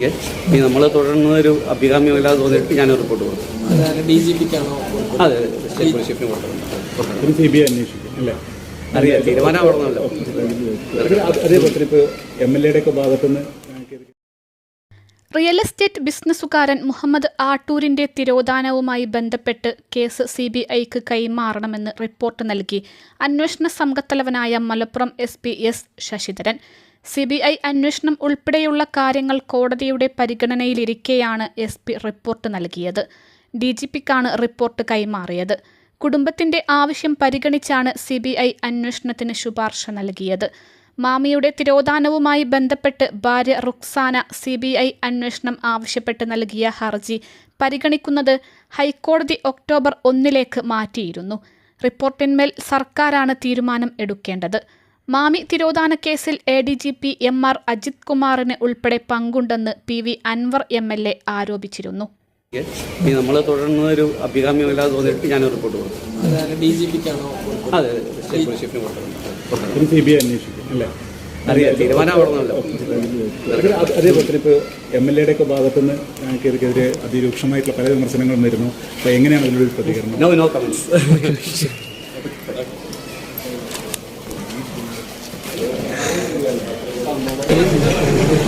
ഈ നമ്മൾ തുടരുന്ന ഒരു അഭികാമ്യമല്ലാതെ തോന്നിയിട്ട് ഞാൻ റിപ്പോർട്ട് കൊടുക്കും. ഡി ജി പിക്കാണോ? അതെ സ്റ്റേറ്റ് പോലീസ് ചീഫിന് കൊടുത്തിട്ടുണ്ട് സി ബി ഐ അന്വേഷിക്കും അല്ലേ? അറിയാം തീരുമാനം പറഞ്ഞല്ലോ അതേപോലെ തന്നെ ഇപ്പോൾ എം എൽ എയുടെ ഒക്കെ ഭാഗത്തുനിന്ന് റിയൽ എസ്റ്റേറ്റ് ബിസിനസ്സുകാരൻ മുഹമ്മദ് ആട്ടൂരിന്റെ തിരോധാനവുമായി ബന്ധപ്പെട്ട് കേസ് സി ബി ഐക്ക് കൈമാറണമെന്ന് റിപ്പോർട്ട് നൽകി. അന്വേഷണ സംഘത്തലവനായ Malappuram S P S Sasidharan. C B I അന്വേഷണം ഉൾപ്പെടെയുള്ള കാര്യങ്ങൾ കോടതിയുടെ പരിഗണനയിലിരിക്കെയാണ് എസ് പി റിപ്പോർട്ട് നൽകിയത്. ഡി ജി പിക്കാണ് റിപ്പോർട്ട് കൈമാറിയത്. കുടുംബത്തിന്റെ ആവശ്യം പരിഗണിച്ചാണ് സി ബി ഐ അന്വേഷണത്തിന് ശുപാർശ നൽകിയത്. മാമിയുടെ തിരോധാനവുമായി ബന്ധപ്പെട്ട് ഭാര്യ റുക്സാന സി ബി ഐ അന്വേഷണം ആവശ്യപ്പെട്ട് നൽകിയ ഹർജി പരിഗണിക്കുന്നത് ഹൈക്കോടതി ഒക്ടോബർ ഒന്നിലേക്ക് മാറ്റിയിരുന്നു. റിപ്പോർട്ടിന്മേൽ സർക്കാരാണ് തീരുമാനം എടുക്കേണ്ടത്. മാമി തിരോധാന കേസിൽ A D G P M R Ajith കുമാറിന് ഉൾപ്പെടെ പങ്കുണ്ടെന്ന് P V Anvar M L A ആരോപിച്ചിരുന്നു. നമ്മൾ തുടർന്ന് ഒരു അഭികാമ്യമല്ലാതെ തോന്നിയിട്ട് ഞാൻ റിപ്പോർട്ട് കൊടുക്കും അതെ സ്റ്റേറ്റ് പോലീസ് ചീഫിന് കൊടുത്തിട്ടുണ്ട് ഒരു സി ബി ഐ അന്വേഷിക്കും അല്ലേ? അറിയാം തീരുമാനം പറഞ്ഞല്ലോ അതേപോലെ തന്നെ ഇപ്പോൾ എം എൽ എയുടെ ഒക്കെ ഭാഗത്തുനിന്ന് ഞങ്ങൾക്കെതിരെ അതിരൂക്ഷമായിട്ടുള്ള പല വിമർശനങ്ങളും വരുന്നു. അപ്പോൾ എങ്ങനെയാണ് അതിലൊരു പ്രതികരണം?